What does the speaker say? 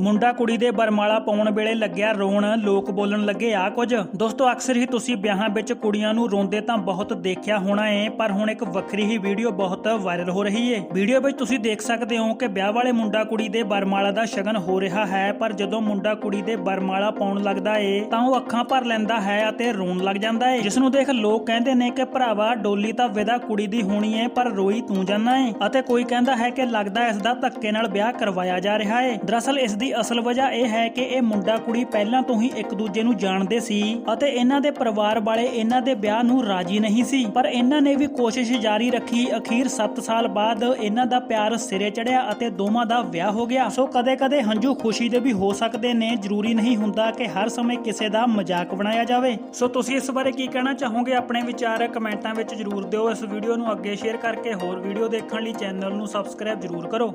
ਮੁੰਡਾ ਕੁੜੀ ਦੇ ਬਰਮਾਲਾ ਪਾਉਣ ਵੇਲੇ ਲੱਗਿਆ ਰੋਣ, ਲੋਕ ਬੋਲਣ ਲੱਗੇ ਆ ਕੁਝ? ਦੋਸਤੋ, ਅਕਸਰ ਹੀ ਤੁਸੀਂ ਵਿਆਹਾਂ ਵਿੱਚ ਕੁੜੀਆਂ ਨੂੰ ਰੋਂਦੇ ਤਾਂ ਬਹੁਤ ਦੇਖਿਆ ਹੋਣਾ ਏ, ਪਰ ਹੁਣ ਇੱਕ ਵੱਖਰੀ ਹੀ ਵੀਡੀਓ ਬਹੁਤ ਵਾਇਰਲ ਹੋ ਰਹੀ ਏ। ਵੀਡੀਓ ਵਿੱਚ ਤੁਸੀਂ ਦੇਖ ਸਕਦੇ ਹੋ ਕਿ ਵਿਆਹ ਵਾਲੇ ਮੁੰਡਾ ਕੁੜੀ ਦੇ ਬਰਮਾਲਾ ਦਾ ਸ਼ਗਨ ਹੋ ਰਿਹਾ ਹੈ, ਪਰ ਜਦੋਂ ਮੁੰਡਾ ਕੁੜੀ ਦੇ ਬਰਮਾਲਾ ਪਾਉਣ ਲੱਗਦਾ ਏ, ਤਾਂ ਉਹ ਅੱਖਾਂ ਭਰ ਲੈਂਦਾ ਹੈ ਅਤੇ ਰੋਣ ਲੱਗ ਜਾਂਦਾ ਏ। ਜਿਸ ਨੂੰ ਦੇਖ ਲੋਕ ਕਹਿੰਦੇ ਨੇ ਕਿ, ਭਰਾਵਾ, ਡੋਲੀ ਤਾਂ ਵਿਦਾ ਕੁੜੀ ਦੀ ਹੋਣੀ ਏ, ਪਰ ਰੋਈ ਤੂੰ ਜਾਂਦਾ ਏ। ਅਤੇ ਕੋਈ ਕਹਿੰਦਾ ਹੈ ਕਿ ਲੱਗਦਾ ਇਸ ਦਾ ਧੱਕੇ ਨਾਲ ਵਿਆਹ ਕਰਵਾਇਆ ਜਾ ਰਿਹਾ ਏ। ਦਰਅਸਲ, ਇਸ ਦੀ ਅਸਲ ਵਜ੍ਹਾ ਇਹ ਹੈ ਕਿ ਇਹ ਮੁੰਡਾ ਕੁੜੀ ਪਹਿਲਾਂ ਤੋਂ ਹੀ ਇੱਕ ਦੂਜੇ ਨੂੰ ਜਾਣਦੇ ਸੀ ਅਤੇ ਇਹਨਾਂ ਦੇ ਪਰਿਵਾਰ ਵਾਲੇ ਇਹਨਾਂ ਦੇ ਵਿਆਹ ਨੂੰ ਰਾਜੀ ਨਹੀਂ ਸੀ। ਪਰ ਇਹਨਾਂ ਨੇ ਵੀ ਕੋਸ਼ਿਸ਼ ਜਾਰੀ ਰੱਖੀ। ਅਖੀਰ 7 ਸਾਲ ਬਾਅਦ ਇਹਨਾਂ ਦਾ ਪਿਆਰ ਸਿਰੇ ਚੜਿਆ ਅਤੇ ਦੋਵਾਂ ਦਾ ਵਿਆਹ ਹੋ ਗਿਆ। ਸੋ ਕਦੇ-ਕਦੇ ਹੰਝੂ ਖੁਸ਼ੀ ਦੇ ਵੀ ਹੋ ਸਕਦੇ ਨੇ। ਜ਼ਰੂਰੀ ਨਹੀਂ ਹੁੰਦਾ ਕਿ ਹਰ ਸਮੇਂ ਕਿਸੇ ਦਾ ਮਜ਼ਾਕ ਬਣਾਇਆ ਜਾਵੇ। ਸੋ ਤੁਸੀਂ ਇਸ ਬਾਰੇ ਕੀ ਕਹਿਣਾ ਚਾਹੋਗੇ? ਆਪਣੇ ਵਿਚਾਰ ਕਮੈਂਟਾਂ ਵਿੱਚ ਜ਼ਰੂਰ ਦਿਓ। ਇਸ ਵੀਡੀਓ ਨੂੰ ਅੱਗੇ ਸ਼ੇਅਰ ਕਰਕੇ ਹੋਰ ਵੀਡੀਓ ਦੇਖਣ ਲਈ ਚੈਨਲ ਨੂੰ ਸਬਸਕ੍ਰਾਈਬ ਜ਼ਰੂਰ ਕਰੋ।